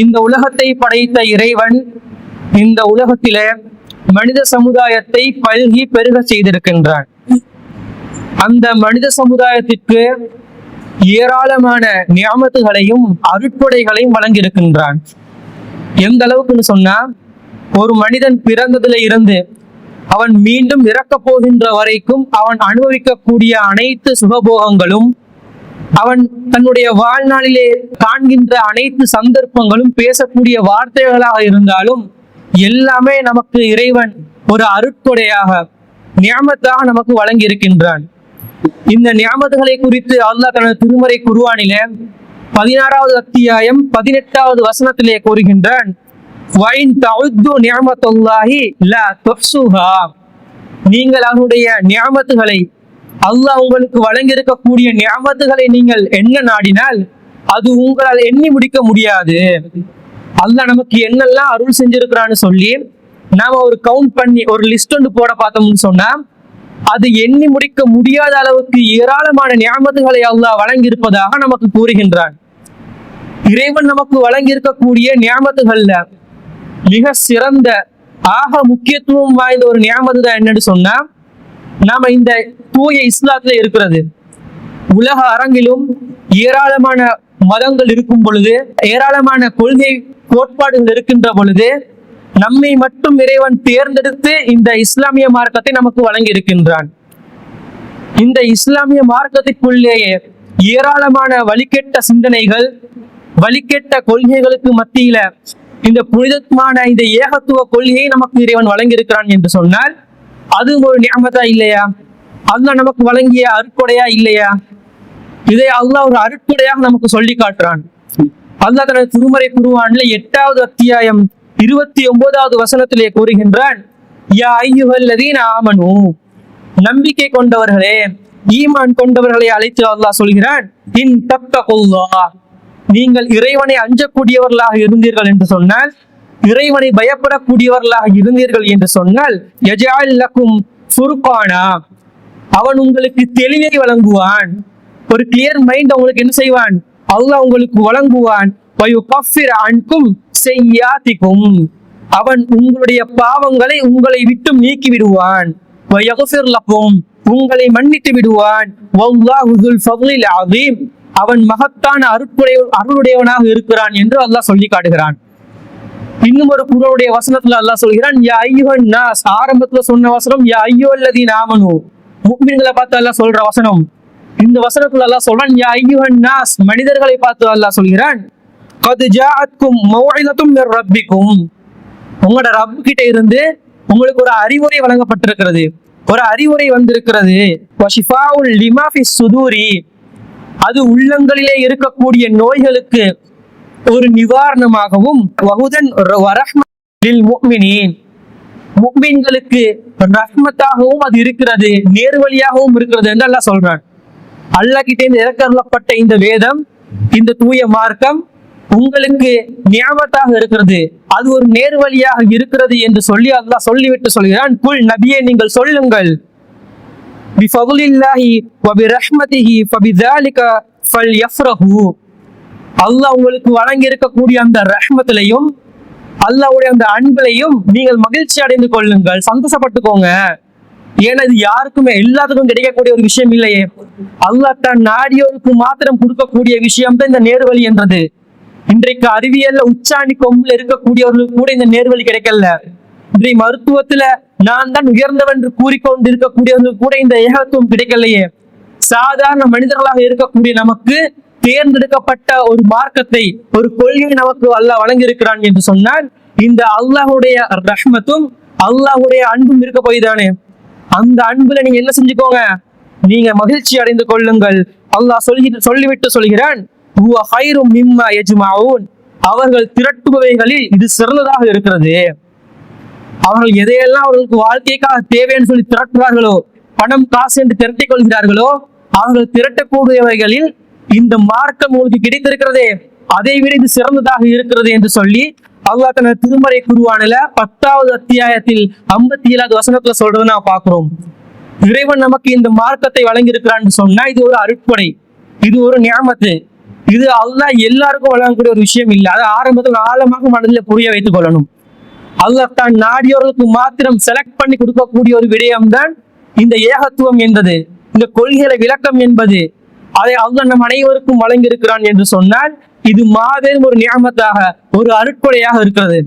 இந்த உலகத்தை படைத்த இறைவன் இந்த உலகத்திலே மனித சமுதாயத்தை பல்கி பெருக செய்திருக்கின்றான். அந்த மனித சமுதாயத்திற்கு ஏராளமான நியாமத்துகளையும் அருட்படைகளையும் வழங்கியிருக்கின்றான். எந்த அளவுக்குன்னு சொன்னா ஒரு மனிதன் பிறந்ததுல இருந்து அவன் மீண்டும் இறக்க போகின்ற வரைக்கும் அவன் அனுபவிக்கக்கூடிய அனைத்து சுகபோகங்களும் அவன் தன்னுடைய வாழ்நாளிலே காண்கின்ற அனைத்து சந்தர்ப்பங்களும் பேசக்கூடிய வார்த்தைகளாக இருந்தாலும் எல்லாமே நமக்கு இறைவன் ஒரு அருட்கொடையாக நியாமத்தாக நமக்கு வழங்கி இருக்கின்றான் இந்த நியாமத்துகளை குறித்து அல்லாஹ் தனது திருமறை குருவானிலே பதினாறாவது அத்தியாயம் பதினெட்டாவது வசனத்திலே கூறுகின்றான். நீங்கள் அவனுடைய நியாமத்துகளை அல்லாஹ் உங்களுக்கு வழங்கியிருக்கக்கூடிய ஞாபகத்துகளை நீங்கள் என்ன நாடினால் அது உங்களால் எண்ணி முடிக்க முடியாது. அல்லாஹ் நமக்கு என்னெல்லாம் அருள் செஞ்சிருக்கிறான்னு சொல்லி நாம ஒரு கவுண்ட் பண்ணி ஒரு லிஸ்ட் ஒன்று போட பார்த்தோம்னு சொன்னா அது எண்ணி முடிக்க முடியாத அளவுக்கு ஏராளமான நியாமத்துகளை அல்லாஹ் வழங்கி இருப்பதாக நமக்கு கூறுகின்றான். இறைவன் நமக்கு வழங்கி இருக்கக்கூடிய மிக சிறந்த ஆக முக்கியத்துவம் வாய்ந்த ஒரு ஞாபகம் தான் என்னன்னு சொன்னா நாம இந்த தூய இஸ்லாத்துல இருக்கிறது. உலக அரங்கிலும் ஏராளமான மதங்கள் இருக்கும் பொழுது ஏராளமான கொள்கை கோட்பாடுகள் இருக்கின்ற பொழுது நம்மை மட்டும் இறைவன் தேர்ந்தெடுத்து இந்த இஸ்லாமிய மார்க்கத்தை நமக்கு வழங்கி இருக்கின்றான் இந்த இஸ்லாமிய மார்க்கத்திற்குள்ளேயே ஏராளமான வழிகெட்ட சிந்தனைகள் வழிகெட்ட கொள்கைகளுக்கு மத்தியில இந்த புனிதமான இந்த ஏகத்துவ கொள்கையை நமக்கு இறைவன் வழங்கியிருக்கிறான் என்று சொன்னால் அதுவும் ஒரு நியமதா இல்லையா? அல்லாஹ் நமக்கு வழங்கிய அருட்கொடையா இல்லையா? இதை அல்லாஹ் ஒரு அருட்கொடையாக நமக்கு சொல்லி காட்டுறான். அல்லாஹ் தனது திருமறை குருவான்ல எட்டாவது அத்தியாயம் இருபத்தி ஒன்பதாவது வசனத்திலே கூறுகின்றான் யா ஐயுகல்லதீன ஆமனு. நம்பிக்கை கொண்டவர்களே ஈமான் கொண்டவர்களை அழைத்து அல்லாஹ் சொல்கிறான் இன் தத்தகுல்லா. நீங்கள் இறைவனை அஞ்சக்கூடியவர்களாக இருந்தீர்கள் என்று சொன்னால் இறைவனை பயப்படக்கூடியவர்களாக இருந்தீர்கள் என்று சொன்னால் யஜால் லக்கும் ஃபுர்கானா. அவன் உங்களுக்கு தெளிவை வழங்குவான். ஒரு கிளியர் மைண்ட் உங்களுக்கு என்ன செய்வான்? அல்லாஹ் உங்களுக்கு வழங்குவான். வயுகஃபிர் அன்கும் செய்யாத்திக்கும் அவன் உங்களுடைய பாவங்களை உங்களை விட்டு நீக்கி விடுவான். உங்களை மன்னித்து விடுவான். அவன் மகத்தான அருட்புடைய அருளுடையவனாக இருக்கிறான் என்று அல்லாஹ் சொல்லி காட்டுகிறான். இன்னும் ஒரு குரோடைய வசனத்துல அல்லாஹ் சொல்கிறான் யா ஐயோன் நாஸ். ஆரம்பத்துல சொன்ன வசனம் யா ஐயோ அல்லதி நாமனு முக்மீன்களை பார்த்து அல்லாஹ் சொல்ற வசனம். இந்த வசனத்துல அல்லாஹ் சொல்றான் யா ஐயோன் நாஸ். மனிதர்களை பார்த்து அல்லாஹ் சொல்கிறான் கது ஜாஅத்கும் மௌஇலத்தும் மிர் ரப்பிக்கும். உங்களோட ரப் கிட்ட இருந்து உங்களுக்கு ஒரு அறிவுரை வழங்கப்பட்டிருக்கிறது. ஒரு அறிவுரை வந்திருக்கிறது. வஷிஃபாவுல் லிமா ஃபி சுதூரி. அது உள்ளங்களிலே இருக்கக்கூடிய நோய்களுக்கு ஒரு நிவாரணமாகவும் வகுதன் முக்மீன்களுக்கு ரஹ்மத்தாகவும் அது இருக்கிறது நேர்வழியாகவும் இருக்கிறது என்று அல்லாஹ் சொல்றான். அல்லாஹ் கிட்ட இருந்து இறக்கருளப்பட்ட இந்த வேதம் இந்த தூய மார்க்கம் உங்களுக்கு ஞாபகத்தாக இருக்கிறது. அது ஒரு நேர்வழியாக இருக்கிறது என்று சொல்லி அல்லாஹ் சொல்லிவிட்டு சொல்கிறான். குல் நபியே நீங்கள் சொல்லுங்கள். பிஃபதுலில்லாஹி வபிரஹ்மதிஹி ஃபபிதாலிக ஃபல்யஃப்ரஹு. அல்லாஹ் உங்களுக்கு வழங்கி இருக்கக்கூடிய அந்த ரஹ்மத்திலையும் அல்லாவுடைய அந்த அன்பிலையும் நீங்கள் மகிழ்ச்சி அடைந்து கொள்ளுங்கள். சந்தோஷப்பட்டுக்கோங்க. ஏன்னா இது யாருக்குமே எல்லாத்துக்கும் கிடைக்கக்கூடிய ஒரு விஷயம் இல்லையே. அல்லாஹ் தன் நாடியோருக்கு மாத்திரம் கொடுக்கக்கூடிய விஷயம் தான் இந்த நேர்வழி என்றது. இன்றைக்கு அறிவியல்ல உச்சாணி கொம்புல இருக்கக்கூடியவர்களுக்கு கூட இந்த நேர்வழி கிடைக்கல. இன்றைய மருத்துவத்துல நான் தான் உயர்ந்தவன் என்று கூறிக்கொண்டு இருக்கக்கூடியவர்களுக்கு கூட இந்த ஏகத்துவம் கிடைக்கலையே. சாதாரண மனிதர்களாக இருக்கக்கூடிய நமக்கு தேர்ந்தெடுக்கப்பட்ட ஒரு மார்க்கத்தை ஒரு கொள்கையை நமக்கு அல்லாஹ் வழங்கியிருக்கிறான் என்று சொன்னால் இந்த அல்லாஹுடைய ரஹ்மத்தும் அல்லாஹுடைய அன்பும் இருக்க போய்தானே? அந்த அன்புல நீங்க என்ன செஞ்சுக்கோங்க? நீங்க மகிழ்ச்சி அடைந்து கொள்ளுங்கள். அல்லாஹ் சொல்லி சொல்லிவிட்டு சொல்கிறான் ஹைரும் அவர்கள் திரட்டுபவைகளில் இது சிறந்ததாக இருக்கிறது. அவர்கள் எதையெல்லாம் அவர்களுக்கு வாழ்க்கைக்காக தேவைன்னு சொல்லி திரட்டுவார்களோ பணம் காசு என்று திரட்டிக் கொள்கிறார்களோ அவர்கள் திரட்டக்கூடியவைகளில் இந்த மார்க்கம் உங்களுக்கு கிடைத்திருக்கிறதே அதை விட இது சிறந்ததாக இருக்கிறது என்று சொல்லி அல்லாஹ் தன திருமறை குருவானில பத்தாவது அத்தியாயத்தில் ஐம்பத்தி ஏழாவது வசனத்துல சொல்றதை நான் பாக்குறோம் இறைவன் நமக்கு இந்த மார்க்கத்தை வழங்கியிருக்கிறான்னு சொன்னா இது ஒரு அருட்படை இது ஒரு ஞாபத்து இது அல்லாஹ் எல்லாருக்கும் வழங்கக்கூடிய ஒரு விஷயம் இல்லை. அதை ஆரம்பத்தில் ஆழமாக மனதில் புரிய வைத்துக் கொள்ளணும். அல்லாஹ் தான் நாடியோர்களுக்கு மாத்திரம் செலக்ட் பண்ணி கொடுக்கக்கூடிய ஒரு விடயம்தான் இந்த ஏகத்துவம் என்பது இந்த கொள்கைகளை விளக்கம் என்பது. அதை அல்லாஹ் நம் அனைவருக்கும் வழங்கியிருக்கிறான் என்று சொன்னால் இது மாபெரும் ஒரு நியமத்தாக ஒரு அருட்கொடையாக இருக்கிறது.